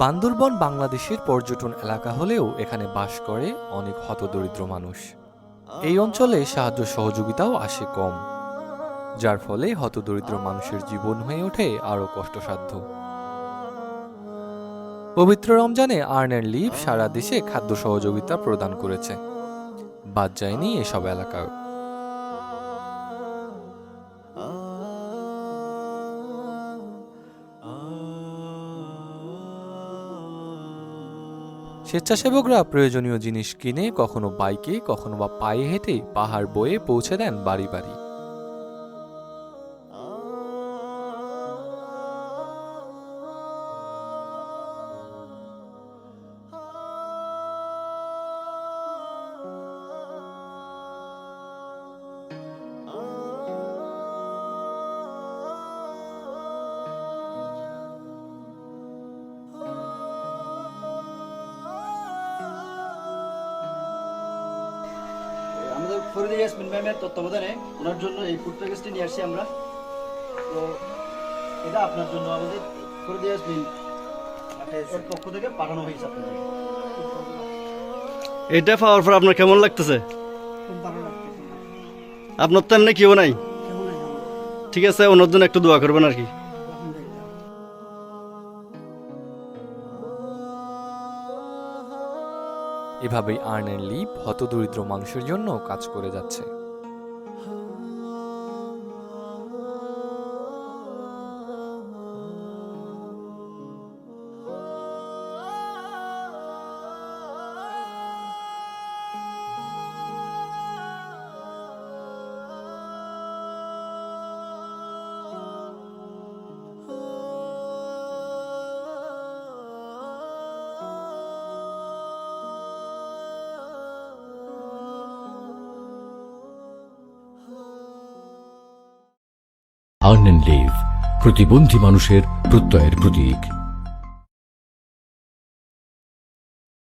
বান্দরবন বাংলাদেশের পর্যটন এলাকা হলেও এখানে বাস করে অনেক হতদরিদ্র মানুষ। এই অঞ্চলে সাহায্য সহযোগিতাও আসে কম, যার ফলে হতদরিদ্র মানুষের জীবন হয়ে ওঠে আরও কষ্টসাধ্য। পবিত্র রমজানে আর্ন অ্যান্ড লিভ সারা দেশে খাদ্য সহযোগিতা প্রদান করেছে। বাদ যায়নি এসব এলাকায় স্বেচ্ছাসেবকরা প্রয়োজনীয় জিনিস কিনে কখনো বাইকে, কখনো বা পায়ে হেঁটে পাহাড় বয়ে পৌঁছে দেন বাড়ি বাড়ি। ফরিদে ইয়াসমিন ম্যামের তত্ত্বাবধানে ওনার জন্য এই ফুড প্যাকেজটি নিয়ে আসছি আমরা। তো এটা আপনার জন্য আমাদের ফরিদে ইয়াসমিন। এর পক্ষ থেকে পাঠানো হয়েছে আপনাদের। এটা পাওয়ার পর আপনার কেমন লাগতেছে? খুব ভালো লাগতেছে। আপনার তো এমনি কেউ নাই? ঠিক আছে ওনার জন্য একটু দোয়া করবেন আর কি। এভাবেই আর্ন অ্যান্ড লিপ হতদরিদ্র মানুষের জন্য কাজ করে যাচ্ছে। আর্ন অ্যান্ড লিভ প্রতিবন্ধী মানুষের প্রত্যয়ের প্রতীক।